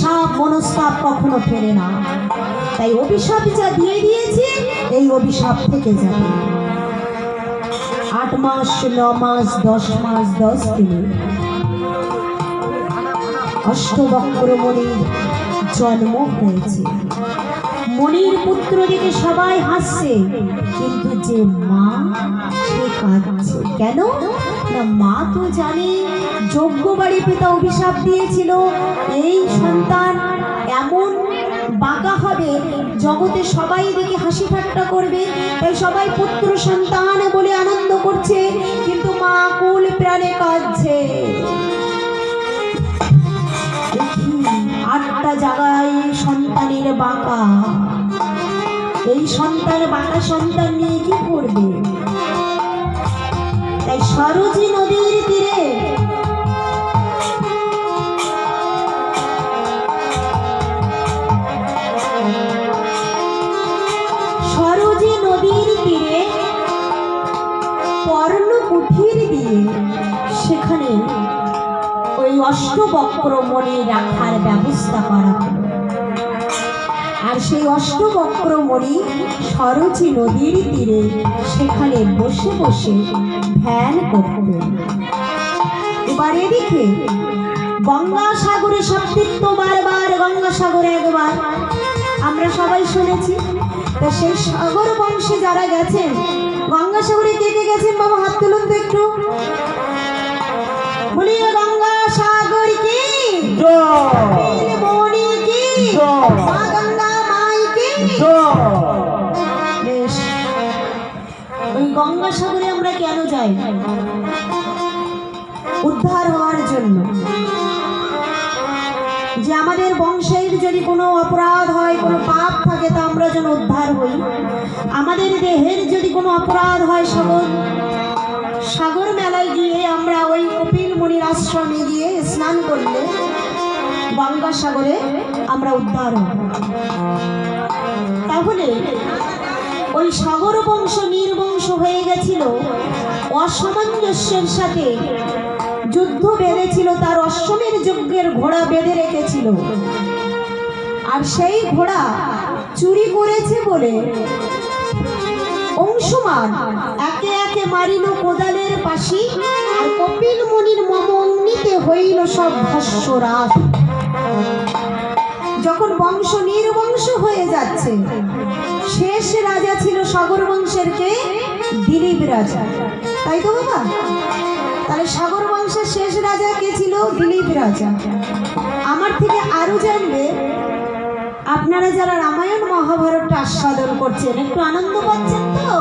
সাপ মনস্তাপ কখনো ফেরে না। তাই অভিশাপ যা দিয়ে দিয়েছি, এই অভিশাপ থেকে যাবে। আট মাস, ন মাস, দশ মাস, দশ দিনে। অষ্টবক্র মণির জন্ম হয়েছে। মনির পুত্র দেখে সবাই হাসছে, কিন্তু যে মা, সে কাঁদছে। কেন? না মা তো জানে যোগ্য বাড়ি পিতা অভিশাপ দিয়েছিল। এই সন্তান এমন বাঁকা হবে, জগতে সবাই দেখে হাসি ঠাট্টা করবে, তাই সবাই পুত্র সন্তান বলে আনন্দ করছে, কিন্তু মা কুল প্রাণে কাঁদছে। আটটা জায়গায় সন্তানের বাঁকা। এই সন্তান, বাঁকা সন্তান নিয়ে কি করবে? সরোজি নদীর তীরে। সরোজি নদীর তীরে পর্ণ সেখানে ওই অষ্টবক্র মনে রাখার ব্যবস্থা করা হলো। আর সেই অষ্টবক্র মণি সরচি নদীর তীরে সেখানে বসে বসে ধ্যান করতেন। এবার এদিকে গঙ্গাসাগরে সপ্তৃত্ব বারবার গঙ্গাসাগরে একবার। আমরা সবাই শুনেছি, তা সেই সাগর বংশে যারা গেছেন গঙ্গাসাগরে কে কে গেছেন বাবা, হাত তুলুন তো একটু। বেশ। ওই আমরা কেন যাই? উদ্ধার হওয়ার জন্য। যে আমাদের বংশের যদি কোনো অপরাধ হয়, কোনো পাপ থাকে, তা আমরা যেন উদ্ধার হই। আমাদের দেহের যদি কোনো অপরাধ হয় সাগর সাগর মেলায় গিয়ে আমরা ওই কপিল মুনির আশ্রমে গিয়ে স্নান করলে গঙ্গা সাগরে আমরা উদ্ধার তাহলে ওই সাগর বংশ নির্বংশ হয়ে গেছিল, অসামঞ্জস্যের সাথে যুদ্ধ বেঁধেছিল, তার অশ্বমের যজ্ঞের ঘোড়া বেঁধে রেখেছিল। আর সেই ঘোড়া চুরি করেছে বলে অংশমান একে একে মারিল কোদালের পাশি আর কপিল মুনির মম অগ্নিতে হইল সব ভস্যরাজ যখন বংশ নির্বংশ হয়ে যাচ্ছে, শেষ রাজা ছিল সাগর বংশের কে? দিলীপ রাজা। তাই তো বাবা? তাহলে সাগর বংশের শেষ রাজা কে ছিল? দিলীপ রাজা। আমার থেকে আরও জানবে আপনারা যারা রামায়ণ মহাভারতটা আস্বাদন করছেন, একটু আনন্দ পাচ্ছেন তো?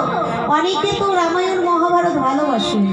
অনেকে তো রামায়ণ মহাভারত ভালোবাসেন।